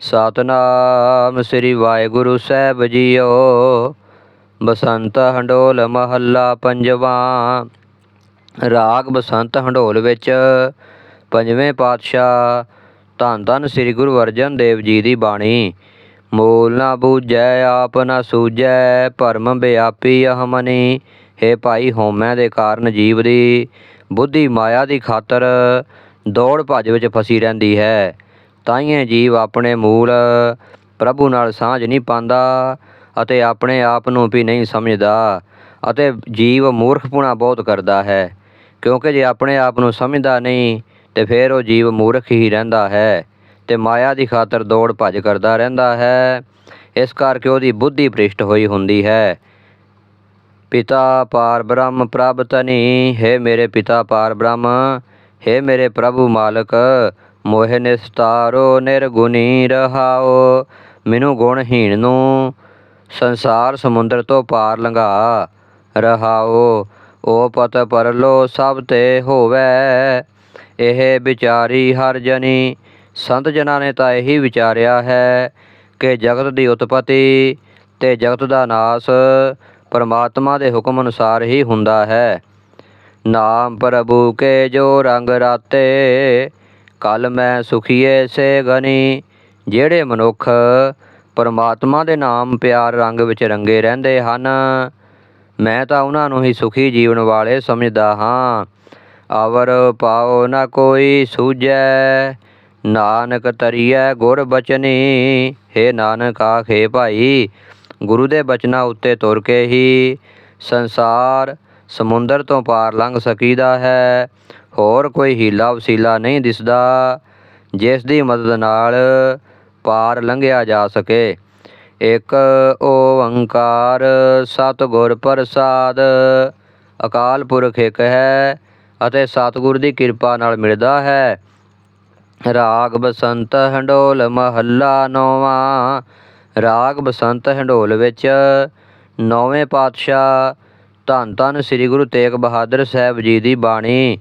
Satnam Shri Waheguru Sahib JIO. Basant Hindol ਮਹੱਲਾ ਪੰਜਵਾਂ। ਰਾਗ ਬਸੰਤ ਹੰਡੋਲ ਵਿੱਚ ਪੰਜਵੇਂ ਪਾਤਸ਼ਾਹ ਧੰਨ ਧੰਨ ਸ੍ਰੀ ਗੁਰੂ ਅਰਜਨ ਦੇਵ ਜੀ ਦੀ ਬਾਣੀ। ਮੂਲ ਨਾ ਬੂਝੈ, ਆਪ ਨਾ ਸੂਝੈ, ਭਰਮ ਵਿਆਪੀ ਅਹਮਨੀ। ਹੇ ਭਾਈ ਹੋਮੈ ਦੇ ਕਾਰਨ ਜੀਵ ਦੀ ਬੁੱਧੀ ਮਾਇਆ ਦੀ ਖਾਤਰ ਦੌੜ ਭੱਜ ਵਿੱਚ ਫਸੀ ਰਹਿੰਦੀ ਹੈ। ਤਾਈਏ ਜੀਵ ਆਪਣੇ ਮੂਲ ਪ੍ਰਭੂ ਨਾਲ ਸਾਂਝ ਨਹੀਂ ਪਾਉਂਦਾ ਅਤੇ ਆਪਣੇ ਆਪ ਨੂੰ ਵੀ ਨਹੀਂ ਸਮਝਦਾ ਅਤੇ ਜੀਵ ਮੂਰਖਪੁਣਾ ਬਹੁਤ ਕਰਦਾ ਹੈ। ਕਿਉਂਕਿ ਜੇ ਆਪਣੇ ਆਪ ਨੂੰ ਸਮਝਦਾ ਨਹੀਂ, ਤੇ ਫਿਰ ਉਹ ਜੀਵ ਮੂਰਖ ਹੀ ਰਹਿੰਦਾ ਹੈ ਤੇ ਮਾਇਆ ਦੀ ਖਾਤਰ ਦੌੜ ਭੱਜ ਕਰਦਾ ਰਹਿੰਦਾ ਹੈ। ਇਸ ਕਰਕੇ ਉਹਦੀ ਬੁੱਧੀ ਭ੍ਰਿਸ਼ਟ ਹੋਈ ਹੁੰਦੀ ਹੈ। ਪਿਤਾ ਪਾਰ ਬ੍ਰਹਮ ਪ੍ਰਭ ਤਨੀ ਹੈ ਮੇਰੇ ਪਿਤਾ ਪਾਰ ਬ੍ਰਹਮ ਹੈ ਮੇਰੇ ਪ੍ਰਭੂ ਮਾਲਕ ਮੋਹਿ ਨਿਸਤਾਰੋ ਨਿਰਗੁਣੀ ਰਹਾਓ, ਮੈਨੂੰ ਗੁਣਹੀਣ ਨੂੰ ਸੰਸਾਰ ਸਮੁੰਦਰ ਤੋਂ ਪਾਰ ਲੰਘਾ ਰਹਾਓ। ਓ ਪਤ ਪਰਲੋ ਸਭ ਤੇ ਹੋਵੇ, ਇਹ ਵਿਚਾਰੀ ਹਰ ਜਨੀ। ਸੰਤ ਜਨਾਂ ਨੇ ਤਾਂ ਇਹੀ ਵਿਚਾਰਿਆ ਹੈ ਕਿ ਜਗਤ ਦੀ ਉਤਪਤੀ ਤੇ ਜਗਤ ਦਾ ਨਾਸ ਪਰਮਾਤਮਾ ਦੇ ਹੁਕਮ ਅਨੁਸਾਰ ਹੀ ਹੁੰਦਾ ਹੈ। ਨਾਮ ਪ੍ਰਭੂ ਕੇ ਜੋ ਰੰਗ ਰਾਤੇ ਕਲ ਮੈਂ ਸੁਖੀਏ ਸੇ ਗਨੀ, ਜਿਹੜੇ ਮਨੁੱਖ ਪਰਮਾਤਮਾ ਦੇ ਨਾਮ ਪਿਆਰ ਰੰਗ ਵਿੱਚ ਰੰਗੇ ਰਹਿੰਦੇ ਹਨ, ਮੈਂ ਤਾਂ ਉਹਨਾਂ ਨੂੰ ਹੀ ਸੁਖੀ ਜੀਵਨ ਵਾਲੇ ਸਮਝਦਾ ਹਾਂ। ਆਵਰ ਪਾਓ ਨਾ ਕੋਈ ਸੂਝੈ, ਨਾਨਕ ਤਰੀਐ ਗੁਰ ਬਚਨੀ। ਹੈ ਨਾਨਕ ਆਖੇ ਭਾਈ, ਗੁਰੂ ਦੇ ਬਚਨਾਂ ਉੱਤੇ ਤੁਰ ਕੇ ਹੀ ਸੰਸਾਰ ਸਮੁੰਦਰ ਤੋਂ ਪਾਰ ਲੰਘ ਸਕੀਦਾ ਹੈ। ਹੋਰ ਕੋਈ ਹੀਲਾ ਵਸੀਲਾ ਨਹੀਂ ਦਿਸਦਾ ਜਿਸ ਦੀ ਮਦਦ ਨਾਲ ਪਾਰ ਲੰਘਿਆ ਜਾ ਸਕੇ। ਇੱਕ ਓੰਕਾਰ ਸਤਿਗੁਰ ਪ੍ਰਸਾਦ। ਅਕਾਲ ਪੁਰਖ ਇੱਕ ਹੈ ਅਤੇ ਸਤਿਗੁਰ ਦੀ ਕਿਰਪਾ ਨਾਲ ਮਿਲਦਾ ਹੈ। ਰਾਗ ਬਸੰਤ ਹੰਡੋਲ ਮਹੱਲਾ ਨੌਵਾਂ। ਰਾਗ ਬਸੰਤ ਹੰਡੋਲ ਵਿੱਚ ਨੌਵੇਂ ਪਾਤਸ਼ਾਹ ਧੰਨ ਧੰਨ ਸ੍ਰੀ ਗੁਰੂ ਤੇਗ ਬਹਾਦਰ ਸਾਹਿਬ ਜੀ ਦੀ ਬਾਣੀ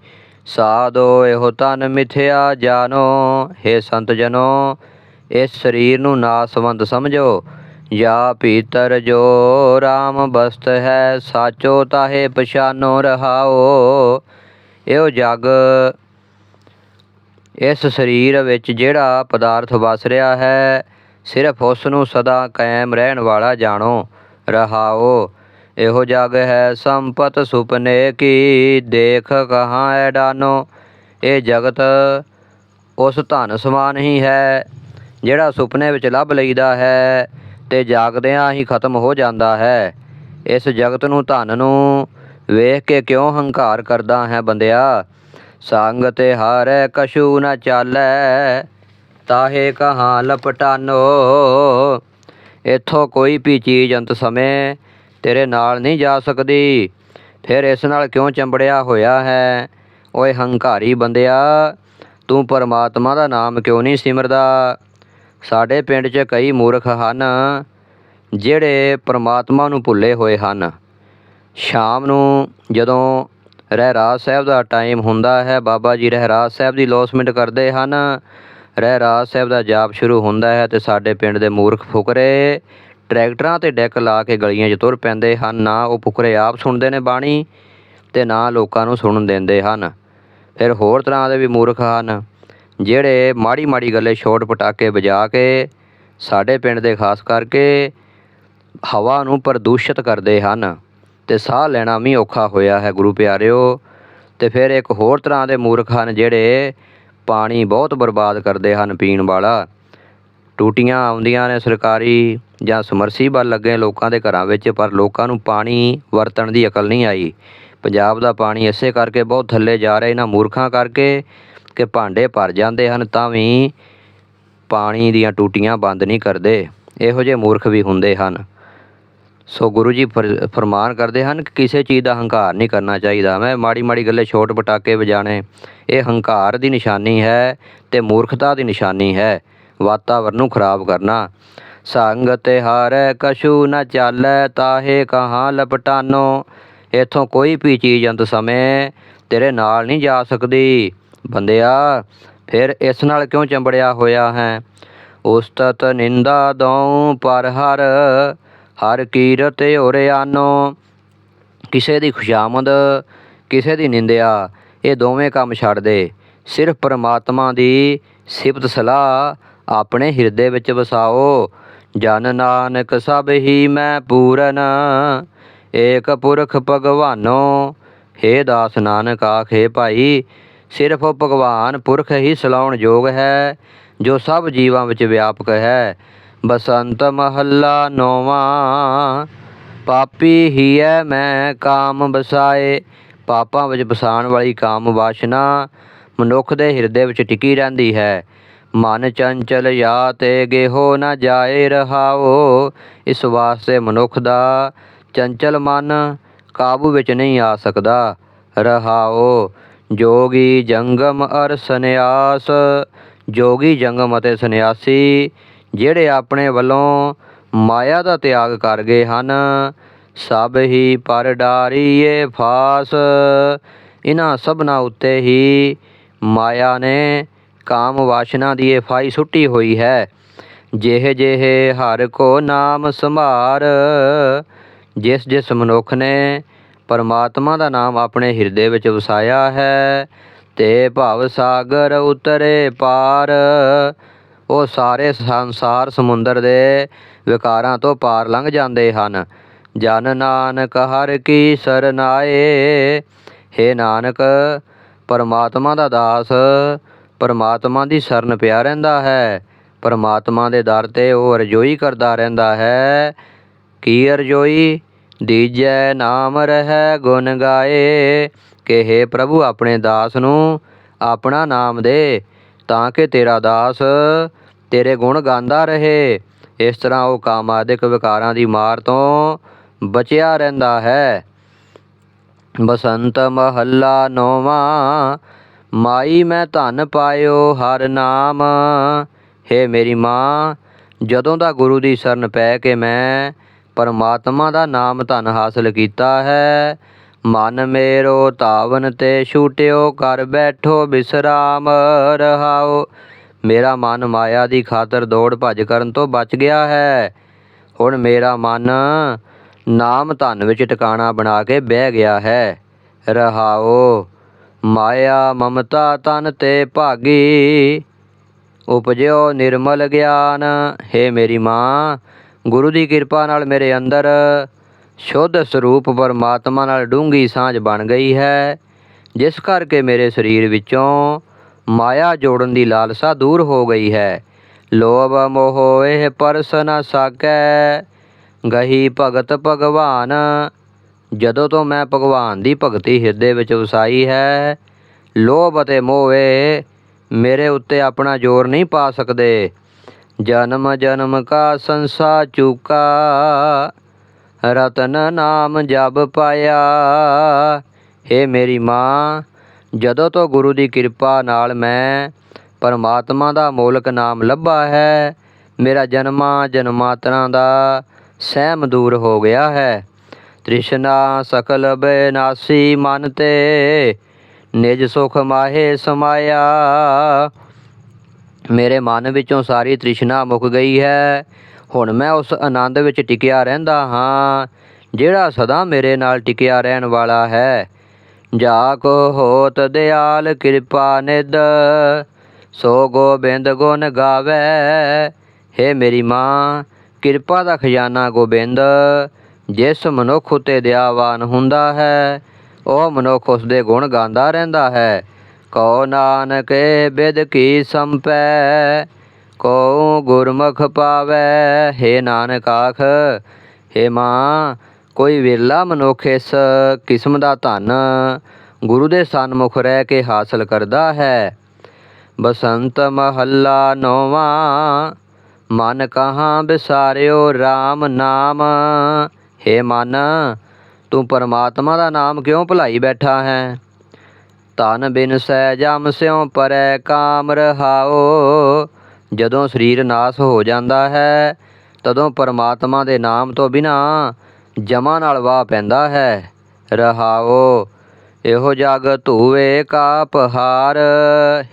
ਸਾਧੋ ਇਹੋ ਤਨ ਮਿਥਿਆ ਜਾਣੋ हे ਸੰਤ ਜਨੋ, ਇਸ ਸਰੀਰ ਨੂੰ ਨਾਸਵੰਤ ਸਮਝੋ, ਜਾਂ ਭੀਤਰ ਜੋ RAM ਬਸਤ ਹੈ, ਸਾਚੋ ਤਾਹੇ ਪਛਾਨੋ ਰਹਾਓ। ਇਹੋ ਜਗ ਇਸ ਸਰੀਰ ਵਿੱਚ ਜਿਹੜਾ ਪਦਾਰਥ ਵਸ ਰਿਹਾ ਹੈ, ਸਿਰਫ ਉਸ ਨੂੰ ਸਦਾ ਕਾਇਮ ਰਹਿਣ ਵਾਲਾ ਜਾਣੋ, ਰਹਾਓ। ਇਹੋ ਜਗ ਹੈ ਸੰਪਤ ਸੁਪਨੇ ਕੀ? ਦੇਖ ਕਹਾਂ ਐਡਾਨੋ ਇਹ ਜਗਤ ਉਸ ਧਨ ਸਮਾਨ ਹੀ ਹੈ, ਜਿਹੜਾ ਸੁਪਨੇ ਵਿੱਚ ਲੱਭ ਲਈਦਾ ਹੈ ਤੇ ਜਾਗਦਿਆਂ ਹੀ ਖਤਮ ਹੋ ਜਾਂਦਾ ਹੈ। ਇਸ ਜਗਤ ਨੂੰ ਧਨ ਨੂੰ ਵੇਖ ਕੇ ਕਿਉਂ ਹੰਕਾਰ ਕਰਦਾ ਹੈ ਬੰਦਿਆ? ਸੰਗ ਤੇ ਹਾਰੈ ਕਸ਼ੂ ਨਾ ਚਾਲੈ, ਤਾਹੇ ਕਹਾਂ ਲਪਟਾਨੋ। ਇਥੋਂ ਕੋਈ ਵੀ ਚੀਜ਼ ਅੰਤ ਸਮੇਂ ਤੇਰੇ ਨਾਲ ਨਹੀਂ ਜਾ ਸਕਦੀ। ਫਿਰ ਇਸ ਨਾਲ ਕਿਉਂ ਚੰਬੜਿਆ ਹੋਇਆ ਹੈ? ਓਏ ਹੰਕਾਰੀ ਬੰਦਿਆ, ਤੂੰ ਪਰਮਾਤਮਾ ਦਾ ਨਾਮ ਕਿਉਂ ਨਹੀਂ ਸਿਮਰਦਾ? ਸਾਡੇ ਪਿੰਡ 'ਚ ਕਈ ਮੂਰਖ ਹਨ, ਜਿਹੜੇ ਪਰਮਾਤਮਾ ਨੂੰ ਭੁੱਲੇ ਹੋਏ ਹਨ। ਸ਼ਾਮ ਨੂੰ ਜਦੋਂ ਰਹਿਰਾਜ ਸਾਹਿਬ ਦਾ ਟਾਈਮ ਹੁੰਦਾ ਹੈ, ਬਾਬਾ ਜੀ ਰਹਿਰਾਜ ਸਾਹਿਬ ਦੀ ਲੋਸਮੈਂਟ ਕਰਦੇ ਹਨ। ਰਹਿਰਾਜ ਸਾਹਿਬ ਦਾ ਜਾਪ ਸ਼ੁਰੂ ਹੁੰਦਾ ਹੈ ਤੇ ਸਾਡੇ ਪਿੰਡ ਦੇ ਮੂਰਖ ਫੁਕਰੇ ਟਰੈਕਟਰਾਂ ਤੇ ਡੈਕ ਲਾ ਕੇ ਗਲੀਆਂ 'ਚ ਤੁਰ ਪੈਂਦੇ ਹਨ। ਨਾ ਉਹ ਫੁਕਰੇ ਆਪ ਸੁਣਦੇ ਨੇ ਬਾਣੀ ਤੇ ਨਾ ਲੋਕਾਂ ਨੂੰ ਸੁਣਨ ਦਿੰਦੇ ਹਨ। ਫਿਰ ਹੋਰ ਤਰ੍ਹਾਂ ਦੇ ਵੀ ਮੂਰਖ ਹਨ, ਜਿਹੜੇ ਮਾੜੀ ਮਾੜੀ ਗੱਲੇ ਛੋਟ ਪਟਾਕੇ ਵਜਾ ਕੇ ਸਾਡੇ ਪਿੰਡ ਦੇ ਖਾਸ ਕਰਕੇ ਹਵਾ ਨੂੰ ਪ੍ਰਦੂਸ਼ਿਤ ਕਰਦੇ ਹਨ। ਤੇ ਸਾਹ ਲੈਣਾ ਵੀ ਔਖਾ ਹੋਇਆ ਹੈ ਗੁਰੂ ਪਿਆਰਿਓ। ਤੇ ਫਿਰ ਇੱਕ ਹੋਰ ਤਰ੍ਹਾਂ ਦੇ ਮੂਰਖ ਹਨ, ਜਿਹੜੇ ਪਾਣੀ ਬਹੁਤ ਬਰਬਾਦ ਕਰਦੇ ਹਨ ਪੀਣ ਵਾਲਾ। ਟੂਟੀਆਂ ਆਉਂਦੀਆਂ ਨੇ ਸਰਕਾਰੀ ਜਾਂ ਸਮਰਸੀਬਲ ਲੱਗੇ ਲੋਕਾਂ ਦੇ ਘਰਾਂ ਵਿੱਚ, ਪਰ ਲੋਕਾਂ ਨੂੰ ਪਾਣੀ ਵਰਤਣ ਦੀ ਅਕਲ ਨਹੀਂ ਆਈ। ਪੰਜਾਬ ਦਾ ਪਾਣੀ ਇਸੇ ਕਰਕੇ ਬਹੁਤ ਥੱਲੇ ਜਾ ਰਿਹਾ, ਇਹਨਾਂ ਮੂਰਖਾਂ ਕਰਕੇ ਕਿ ਭਾਂਡੇ ਭਰ ਜਾਂਦੇ ਹਨ, ਤਾਂ ਵੀ ਪਾਣੀ ਦੀਆਂ ਟੂਟੀਆਂ ਬੰਦ ਨਹੀਂ ਕਰਦੇ। ਇਹੋ ਜਿਹੇ ਮੂਰਖ ਵੀ ਹੁੰਦੇ ਹਨ। ਸੋ ਗੁਰੂ ਜੀ ਫਰ- ਫਰਮਾਨ ਕਰਦੇ ਹਨ ਕਿ ਕਿਸੇ ਚੀਜ਼ ਦਾ ਹੰਕਾਰ ਨਹੀਂ ਕਰਨਾ ਚਾਹੀਦਾ। ਮੈਂ ਮਾੜੀ ਮਾੜੀ ਗੱਲੇ ਛੋਟ ਪਟਾਕੇ ਵਜਾਣੇ ਇਹ ਹੰਕਾਰ ਦੀ ਨਿਸ਼ਾਨੀ ਹੈ ਤੇ ਮੂਰਖਤਾ ਦੀ ਨਿਸ਼ਾਨੀ ਹੈ। ਵਾਤਾਵਰਨ ਨੂੰ ਖਰਾਬ ਕਰਨਾ। ਸੰਗ ਤੇ ਹਾਰੈ ਕਛੂ ਨ ਚਾਲੈ, ਤਾਹੇ ਕਹਾਂ ਲਪਟਾਨੋ। ਇਥੋਂ ਕੋਈ ਵੀ ਚੀਜ਼ ਅੰਤ ਸਮੇਂ ਤੇਰੇ ਨਾਲ ਨਹੀਂ ਜਾ ਸਕਦੀ। ਬੰਦਿਆ, ਫਿਰ ਇਸ ਨਾਲ ਕਿਉਂ ਚੰਬੜਿਆ ਹੋਇਆ ਹੈ? ਉਸਤਤ ਨਿੰਦਾ ਦਉ ਪਰ ਹਰ ਹਰ ਕੀਰਤ ਆਨੋ। ਕਿਸੇ ਦੀ ਖੁਸ਼ਾਮਦ, ਕਿਸੇ ਦੀ ਨਿੰਦਿਆ, ਇਹ ਦੋਵੇਂ ਕੰਮ ਛੱਡ ਦੇ। ਸਿਰਫ ਪਰਮਾਤਮਾ ਦੀ ਸਿਫਤ ਸਲਾਹ ਆਪਣੇ ਹਿਰਦੇ ਵਿੱਚ ਵਸਾਓ। ਜਨ ਨਾਨਕ ਸਭ ਹੀ ਮੈਂ ਪੂਰਨ, ਏਕ ਪੁਰਖ ਭਗਵਾਨੋ। ਹੇ ਦਾਸ ਨਾਨਕ ਆਖੇ ਭਾਈ, ਸਿਰਫ ਉਹ ਭਗਵਾਨ ਪੁਰਖ ਹੀ ਸਲਾਉਣ ਯੋਗ ਹੈ, ਜੋ ਸਭ ਜੀਵਾਂ ਵਿੱਚ ਵਿਆਪਕ ਹੈ। ਬਸੰਤ ਮਹੱਲਾ ਨੌਵਾਂ, ਪਾਪੀ ਹੀ ਹੈ ਮੈਂ ਕਾਮ ਬਸਾਏ। ਪਾਪਾਂ ਵਿੱਚ ਬਸਾਉਣ ਵਾਲੀ ਕਾਮ ਵਾਸ਼ਨਾ ਮਨੁੱਖ ਦੇ ਹਿਰਦੇ ਵਿੱਚ ਟਿਕੀ ਰਹਿੰਦੀ ਹੈ। ਮਨ ਚੰਚਲ ਯਾ ਤੇ ਗੇਹੋ ਨਾ ਜਾਏ ਰਹਾਓ, ਇਸ ਵਾਸਤੇ ਮਨੁੱਖ ਦਾ ਚੰਚਲ ਮਨ ਕਾਬੂ ਵਿੱਚ ਨਹੀਂ ਆ ਸਕਦਾ। ਰਹਾਓ, ਜੋਗੀ ਜੰਗਮ ਅਰ ਸੰਨਿਆਸ, ਜੋਗੀ ਜੰਗਮ ਅਤੇ ਸੰਨਿਆਸੀ ਜਿਹੜੇ ਆਪਣੇ ਵੱਲੋਂ ਮਾਇਆ ਦਾ ਤਿਆਗ ਕਰ ਗਏ ਹਨ, ਸਭ ਹੀ ਪਰ ਡਾਰੀਏ ਫਾਸ। ਇਹਨਾਂ ਸਭਨਾ ਉੱਤੇ ਹੀ ਮਾਇਆ ਨੇ ਕਾਮ ਵਾਸ਼ਨਾ ਦੀ ਇਹ ਫਾਈ ਸੁੱਟੀ ਹੋਈ ਹੈ। ਜਿਹੇ ਜਿਹੇ ਹਰ ਕੋ ਨਾਮ ਸੰਭਾਰ, ਜਿਸ ਜਿਸ ਮਨੁੱਖ ਨੇ ਪਰਮਾਤਮਾ ਦਾ ਨਾਮ ਆਪਣੇ ਹਿਰਦੇ ਵਿੱਚ ਵਸਾਇਆ ਹੈ, ਤੇ ਭਵ ਸਾਗਰ ਉਤਰੇ ਪਾਰ। ਉਹ ਸਾਰੇ ਸੰਸਾਰ ਸਮੁੰਦਰ ਦੇ ਵਿਕਾਰਾਂ ਤੋਂ ਪਾਰ ਲੰਘ ਜਾਂਦੇ ਹਨ। ਜਨ ਨਾਨਕ ਹਰ ਕੀ ਸਰਨਾਏ, ਹੇ ਨਾਨਕ, ਪਰਮਾਤਮਾ ਦਾ ਦਾਸ ਪਰਮਾਤਮਾ ਦੀ ਸ਼ਰਨ ਪਿਆ ਰਹਿੰਦਾ ਹੈ। ਪਰਮਾਤਮਾ ਦੇ ਦਰ ਤੇ ਉਹ ਅਰਜ਼ੋਈ ਕਰਦਾ ਰਹਿੰਦਾ ਹੈ। ਕੀ ਅਰਜ਼ੋਈ? ਦੀਜੈ ਨਾਮ ਰਹਿ ਗੁਣ ਗਾਏ। ਕਿ ਹੇ ਪ੍ਰਭੂ ਆਪਣੇ ਦਾਸ ਨੂੰ, ਆਪਣਾ ਨਾਮ ਦੇ, ਤਾਂ ਕਿ ਤੇਰਾ ਦਾਸ ਤੇਰੇ ਗੁਣ ਗਾਉਂਦਾ ਰਹੇ। ਇਸ ਤਰ੍ਹਾਂ ਉਹ ਕਾਮਾਦਿਕ ਵਿਕਾਰਾਂ ਦੀ ਮਾਰ ਤੋਂ ਬਚਿਆ ਰਹਿੰਦਾ ਹੈ। ਬਸੰਤ ਮਹੱਲਾ ਨੌਵਾਂ ਮਾਈ ਮੈਂ ਧਨ ਪਾਇਓ ਹਰ ਨਾਮ। ਹੇ ਮੇਰੀ ਮਾਂ, ਜਦੋਂ ਦਾ ਗੁਰੂ ਦੀ ਸ਼ਰਨ ਪੈ ਕੇ ਮੈਂ ਪਰਮਾਤਮਾ ਦਾ ਨਾਮ ਧਨ ਹਾਸਲ ਕੀਤਾ ਹੈ, ਮਨ ਮੇਰੋ ਤਾਵਨ ਤੇ ਛੂਟਿਓ ਕਰ ਬੈਠੋ ਬਿਸਰਾਮ, ਰਹਾਓ। ਮੇਰਾ ਮਨ ਮਾਇਆ ਦੀ ਖਾਤਰ ਦੌੜ ਭੱਜ ਕਰਨ ਤੋਂ ਬਚ ਗਿਆ ਹੈ। ਹੁਣ ਮੇਰਾ ਮਨ ਨਾਮ ਧਨ ਵਿੱਚ ਟਿਕਾਣਾ ਬਣਾ ਕੇ ਬਹਿ ਗਿਆ ਹੈ। ਰਹਾਓ। ਮਾਇਆ ਮਮਤਾ ਤਨ ਤੇ ਭਾਗੀ। ਉਪਜਿਓ ਨਿਰਮਲ ਗਿਆਨ। ਹੈ ਮੇਰੀ ਮਾਂ, ਗੁਰੂ ਦੀ ਕਿਰਪਾ ਨਾਲ ਮੇਰੇ ਅੰਦਰ ਸ਼ੁੱਧ ਸਰੂਪ ਪਰਮਾਤਮਾ ਨਾਲ ਡੂੰਗੀ ਸਾਂਝ ਬਣ ਗਈ ਹੈ। ਜਿਸ ਕਰਕੇ ਮੇਰੇ ਸਰੀਰ ਵਿੱਚੋਂ ਮਾਇਆ ਜੋੜਨ ਦੀ ਲਾਲਸਾ ਦੂਰ ਹੋ ਗਈ ਹੈ। ਲੋਭ ਮੋਹ ਇਹ ਪਰਸ ਨ ਸਾਕੈ, ਗਹੀ ਭਗਤ ਭਗਵਾਨ। ਜਦੋਂ ਤੋਂ ਮੈਂ ਭਗਵਾਨ ਦੀ ਭਗਤੀ ਹਿਰਦੇ ਵਿੱਚ ਵਸਾਈ ਹੈ, ਲੋਭ ਅਤੇ ਮੋਹ ਇਹ ਮੇਰੇ ਉੱਤੇ ਆਪਣਾ ਜ਼ੋਰ ਨਹੀਂ ਪਾ ਸਕਦੇ। ਜਨਮ ਜਨਮ ਕਾ ਸੰਸਾ ਚੁਕਾ, ਰਤਨ ਨਾਮ ਜਬ ਪਾਇਆ। ਏ ਮੇਰੀ ਮਾਂ, ਜਦੋਂ ਤੋਂ ਗੁਰੂ ਦੀ ਕਿਰਪਾ ਨਾਲ ਮੈਂ ਪਰਮਾਤਮਾ ਦਾ ਮੋਲਕ ਨਾਮ ਲੱਭਾ ਹੈ, ਮੇਰਾ ਜਨਮਾਂ ਜਨਮਾਤਰਾਂ ਦਾ ਸਹਿਮ ਦੂਰ ਹੋ ਗਿਆ ਹੈ। ਤ੍ਰਿਸ਼ਨਾ ਸਕਲ ਬੈਨਾਸੀ ਮਨ ਤੇ, ਨਿਜ ਸੁਖ ਮਾਹੇ ਸਮਾਇਆ। ਮੇਰੇ ਮਨ ਵਿੱਚੋਂ ਸਾਰੀ ਤ੍ਰਿਸ਼ਨਾ ਮੁੱਕ ਗਈ ਹੈ। ਹੁਣ ਮੈਂ ਉਸ ਆਨੰਦ ਵਿੱਚ ਟਿਕਿਆ ਰਹਿੰਦਾ ਹਾਂ, ਜਿਹੜਾ ਸਦਾ ਮੇਰੇ ਨਾਲ ਟਿਕਿਆ ਰਹਿਣ ਵਾਲਾ ਹੈ। ਜਾ ਕੋ ਹੋਤ ਦਿਆਲ ਕਿਰਪਾ ਨਿਦ ਸੋ ਗੋਬਿੰਦ ਗੁਣ ਗਾਵੇ। ਹੇ ਮੇਰੀ ਮਾਂ, ਕਿਰਪਾ ਦਾ ਖਜ਼ਾਨਾ ਗੋਬਿੰਦ ਜਿਸ ਮਨੁੱਖ ਉਤੇ ਦਿਆਵਾਨ ਹੁੰਦਾ ਹੈ, ਉਹ ਮਨੁੱਖ ਉਸ ਦੇ ਗੁਣ ਗਾਉਂਦਾ ਰਹਿੰਦਾ ਹੈ। ਕਉ ਨਾਨਕ ਬਿਦ ਕੀ ਸੰਪੈ? ਕਉ ਗੁਰਮੁਖ ਪਾਵੈ? ਹੇ ਨਾਨਕ ਆਖ, ਹੇ ਮਾਂ, ਕੋਈ ਵਿਰਲਾ ਮਨੁੱਖ ਇਸ ਕਿਸਮ ਦਾ ਧਨ ਗੁਰੂ ਦੇ ਸਨਮੁਖ ਰਹਿ ਕੇ ਹਾਸਲ ਕਰਦਾ ਹੈ। ਬਸੰਤ ਮਹੱਲਾ ਨੌਵਾਂ, ਮਨ ਕਹਾਂ ਬਿਸਾਰਿਓ RAM ਨਾਮ। ਹੇ ਮਨ, ਤੂੰ ਪਰਮਾਤਮਾ ਦਾ ਨਾਮ ਕਿਉਂ ਭੁਲਾਈ ਬੈਠਾ ਹੈ? ਤਨ ਬਿਨ ਸਹਿ ਜਮ ਸਿਉ ਪਰੈ ਕਾਮ ਰਹਾਓ ਜਦੋਂ ਸਰੀਰ ਨਾਸ ਹੋ ਜਾਂਦਾ ਹੈ, ਤਦੋਂ ਪਰਮਾਤਮਾ ਦੇ ਨਾਮ ਤੋਂ ਬਿਨਾ ਜਮਾਂ ਨਾਲ ਵਾਹ ਪੈਂਦਾ ਹੈ। ਰਹਾਓ ਇਹੋ ਜਗ ਧੂਏ ਕਾ ਪਹਾੜ।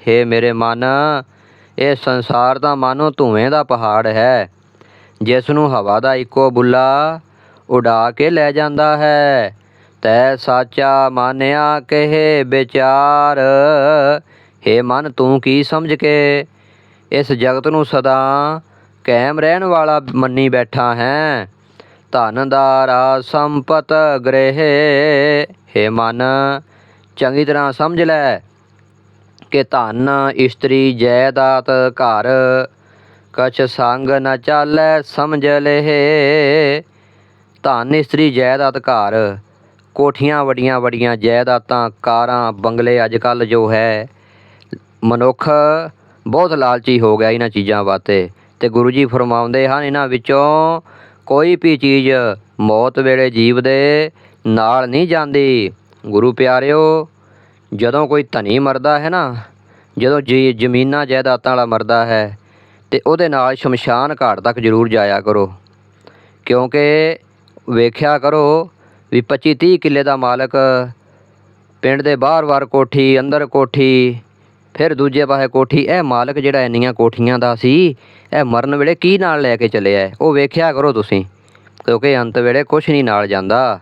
ਹੇ ਮੇਰੇ ਮਨ, ਇਹ ਸੰਸਾਰ ਦਾ ਮਾਨੋ ਧੂਏ ਦਾ ਪਹਾੜ ਹੈ। ਜਿਸ ਨੂੰ ਹਵਾ ਦਾ ਇੱਕੋ ਬੁੱਲਾ ਉਡਾ ਕੇ ਲੈ ਜਾਂਦਾ ਹੈ। ਤੈ ਸਾਚਾ ਮਾਨਿਆ ਕਹੇ ਵਿਚਾਰ ਹੇ ਮਨ, ਤੂੰ ਕੀ ਸਮਝ ਕੇ ਇਸ ਜਗਤ ਨੂੰ ਸਦਾ ਕਾਇਮ ਰਹਿਣ ਵਾਲਾ ਮੰਨੀ ਬੈਠਾ ਹੈ? ਧਨ ਦਾਰਾ ਸੰਪਤ ਗ੍ਰਹਿ। ਹੇ ਮਨ, ਚੰਗੀ ਤਰ੍ਹਾਂ ਸਮਝ ਲੈ ਕਿ ਧਨ ਇਸਤਰੀ ਜਾਇਦਾਦ ਘਰ। ਕਛ ਸੰਗ ਨ ਚਾਲੈ ਸਮਝ ਲਹਿ। ਧਨ ਇਸਤਰੀ ਜਾਇਦਾਦ ਘਰ। ਕੋਠੀਆਂ ਵੱਡੀਆਂ ਵੱਡੀਆਂ ਜਾਇਦਾਦਾਂ, ਕਾਰਾਂ, ਬੰਗਲੇ ਅੱਜ ਕੱਲ ਜੋ ਹੈ, ਮਨੁੱਖ ਬਹੁਤ ਲਾਲਚੀ ਹੋ ਗਿਆ ਇਹਨਾਂ ਚੀਜ਼ਾਂ ਵਾਸਤੇ। ਤੇ ਗੁਰੂ ਜੀ ਫਰਮਾਉਂਦੇ ਹਨ, ਇਹਨਾਂ ਵਿੱਚੋਂ ਕੋਈ ਵੀ ਚੀਜ਼ ਮੌਤ ਵੇਲੇ ਜੀਵ ਦੇ ਨਾਲ ਨਹੀਂ ਜਾਂਦੀ। ਗੁਰੂ ਪਿਆਰਿਓ, ਜਦੋਂ ਕੋਈ ਧਨੀ ਮਰਦਾ ਹੈ ਨਾ, ਜਦੋਂ ਜੀ ਜ਼ਮੀਨਾਂ ਜਾਇਦਾਦਾਂ ਵਾਲਾ ਮਰਦਾ ਹੈ, ਤੇ ਉਹਦੇ ਨਾਲ ਸ਼ਮਸ਼ਾਨ ਘਾਟ ਤੱਕ ਜ਼ਰੂਰ ਜਾਇਆ ਕਰੋ। ਕਿਉਂਕਿ ਵੇਖਿਆ ਕਰੋ ਵੀ 25 30 ਕਿੱਲੇ ਦਾ ਮਾਲਕ ਪਿੰਡ ਦੇ ਬਾਹਰ-ਬਾਹਰ ਕੋਠੀ, ਅੰਦਰ ਕੋਠੀ, ਫਿਰ ਦੂਜੇ ਪਾਸੇ ਕੋਠੀ। ਇਹ ਮਾਲਕ ਜਿਹੜਾ ਇੰਨੀਆਂ ਕੋਠੀਆਂ ਦਾ ਸੀ, ਇਹ ਮਰਨ ਵੇਲੇ ਕੀ ਨਾਲ ਲੈ ਕੇ ਚੱਲਿਆ ਉਹ ਵੇਖਿਆ ਕਰੋ ਤੁਸੀਂ, ਕਿਉਂਕਿ ਅੰਤ ਵੇਲੇ ਕੁਝ ਨਹੀਂ ਨਾਲ ਜਾਂਦਾ।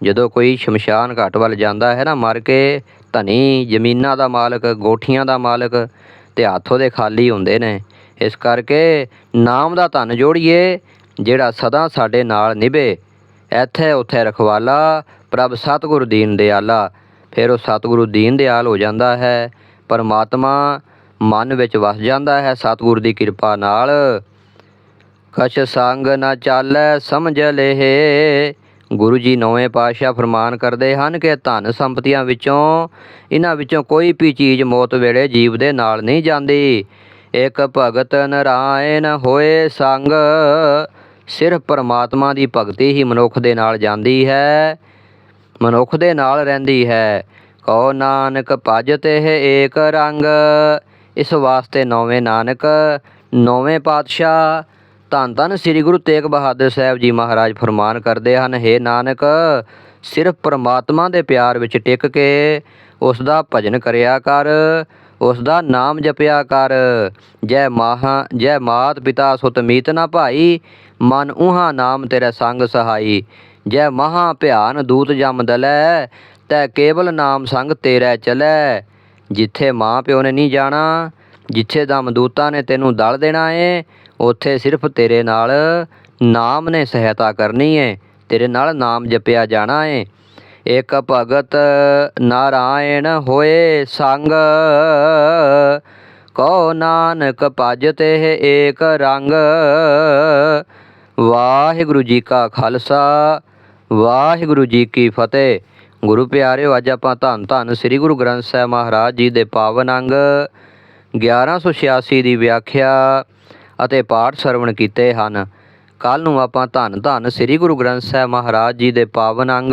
ਜਦੋਂ ਕੋਈ ਸ਼ਮਸ਼ਾਨ ਘਾਟ ਵੱਲ ਜਾਂਦਾ ਹੈ ਨਾ, ਮਰ ਕੇ ਧਨੀ, ਜ਼ਮੀਨਾਂ ਦਾ ਮਾਲਕ, ਗੋਠੀਆਂ ਦਾ ਮਾਲਕ ਤੇ ਹੱਥੋਂ ਦੇ ਖਾਲੀ ਹੁੰਦੇ ਨੇ। ਇਸ ਕਰਕੇ ਨਾਮ ਦਾ ਧਨ ਜੋੜੀਏ, ਜਿਹੜਾ ਸਦਾ ਸਾਡੇ ਨਾਲ ਨਿਭੇ। ਇੱਥੇ ਉੱਥੇ ਰਖਵਾਲਾ, ਪ੍ਰਭ ਸਤਿਗੁਰੂ ਦੀਨ ਦਿਆਲਾ। ਫਿਰ ਉਹ ਸਤਿਗੁਰੂ ਦੀਨ ਦਿਆਲ ਹੋ ਜਾਂਦਾ ਹੈ। ਪਰਮਾਤਮਾ ਮਨ ਵਿੱਚ ਵਸ ਜਾਂਦਾ ਹੈ ਸਤਿਗੁਰੂ ਦੀ ਕਿਰਪਾ ਨਾਲ। ਕਛ ਸੰਗ ਨਾ ਚਾਲੈ ਸਮਝ ਲਹਿ। ਗੁਰੂ ਜੀ ਨੌਵੇਂ ਪਾਤਸ਼ਾਹ ਫਰਮਾਨ ਕਰਦੇ ਹਨ ਕਿ ਧਨ ਸੰਪਤੀਆਂ ਵਿੱਚੋਂ ਇਹਨਾਂ ਵਿੱਚੋਂ ਕੋਈ ਵੀ ਚੀਜ਼ ਮੌਤ ਵੇਲੇ ਜੀਵ ਦੇ ਨਾਲ ਨਹੀਂ ਜਾਂਦੀ। ਇੱਕ ਭਗਤ ਨਰਾਇਣ ਹੋਏ ਸੰਗ ਸਿਰਫ ਪਰਮਾਤਮਾ ਦੀ ਭਗਤੀ ਹੀ ਮਨੁੱਖ ਦੇ ਨਾਲ ਜਾਂਦੀ ਹੈ, ਮਨੁੱਖ ਦੇ ਨਾਲ ਰਹਿੰਦੀ ਹੈ। ਕਹੋ ਨਾਨਕ ਭਜ ਤੇ ਏਕ ਰੰਗ, ਇਸ ਵਾਸਤੇ ਨੌਵੇਂ ਨਾਨਕ, ਨੌਵੇਂ ਪਾਤਸ਼ਾਹ, ਧੰਨ ਧੰਨ ਸ੍ਰੀ ਗੁਰੂ ਤੇਗ ਬਹਾਦਰ ਸਾਹਿਬ ਜੀ ਮਹਾਰਾਜ ਫਰਮਾਨ ਕਰਦੇ ਹਨ, ਹੇ ਨਾਨਕ, ਸਿਰਫ ਪਰਮਾਤਮਾ ਦੇ ਪਿਆਰ ਵਿੱਚ ਟਿਕ ਕੇ ਉਸ ਦਾ ਭਜਨ ਕਰਿਆ ਕਰ। ਉਸ ਦਾ ਨਾਮ ਜਪਿਆ ਕਰ। ਜੈ ਮਾਹਾ, ਜੈ ਮਾਤ ਪਿਤਾ ਸੁਤ ਮੀਤ ਨਾ ਭਾਈ, ਮਨ ਉਹਾ ਨਾਮ ਤੇਰੇ ਸੰਗ ਸਹਾਈ। ਜੈ ਮਹਾ ਭਿਆਨ ਦੂਤ ਜਮ ਦਲੈ, ਤੈ ਕੇਵਲ ਨਾਮ ਸੰਗ ਤੇਰੇ ਚਲੈ। ਜਿੱਥੇ ਮਾਂ ਪਿਓ ਨੇ ਨਹੀਂ ਜਾਣਾ, ਜਿੱਥੇ ਦਮ ਦੂਤਾਂ ਨੇ ਤੈਨੂੰ ਦਲ ਦੇਣਾ ਏ, ਉੱਥੇ ਸਿਰਫ ਤੇਰੇ ਨਾਲ ਨਾਮ ਨੇ ਸਹਾਇਤਾ ਕਰਨੀ ਏ। ਤੇਰੇ ਨਾਲ ਨਾਮ ਜਪਿਆ ਜਾਣਾ ਏ। ਇੱਕ ਭਗਤ ਨਾਰਾਇਣ ਹੋਏ ਸੰਗ। ਕੋ ਨਾਨਕ ਭਜ ਤੇ ਏਕ ਰੰਗ। ਵਾਹਿਗੁਰੂ ਜੀ ਕਾ ਖਾਲਸਾ, ਵਾਹਿਗੁਰੂ ਜੀ ਕੀ ਫਤਿਹ। ਗੁਰੂ ਪਿਆਰਿਓ, ਅੱਜ ਆਪਾਂ ਧੰਨ ਧੰਨ ਸ੍ਰੀ ਗੁਰੂ ਗ੍ਰੰਥ ਸਾਹਿਬ ਮਹਾਰਾਜ ਜੀ ਦੇ ਪਾਵਨ ਅੰਗ 1186 ਦੀ ਵਿਆਖਿਆ ਅਤੇ ਪਾਠ ਸਰਵਣ ਕੀਤੇ ਹਨ। ਕੱਲ ਨੂੰ ਆਪਾਂ ਧੰਨ ਧੰਨ ਸ੍ਰੀ ਗੁਰੂ ਗ੍ਰੰਥ ਸਾਹਿਬ ਮਹਾਰਾਜ ਜੀ ਦੇ ਪਾਵਨ ਅੰਗ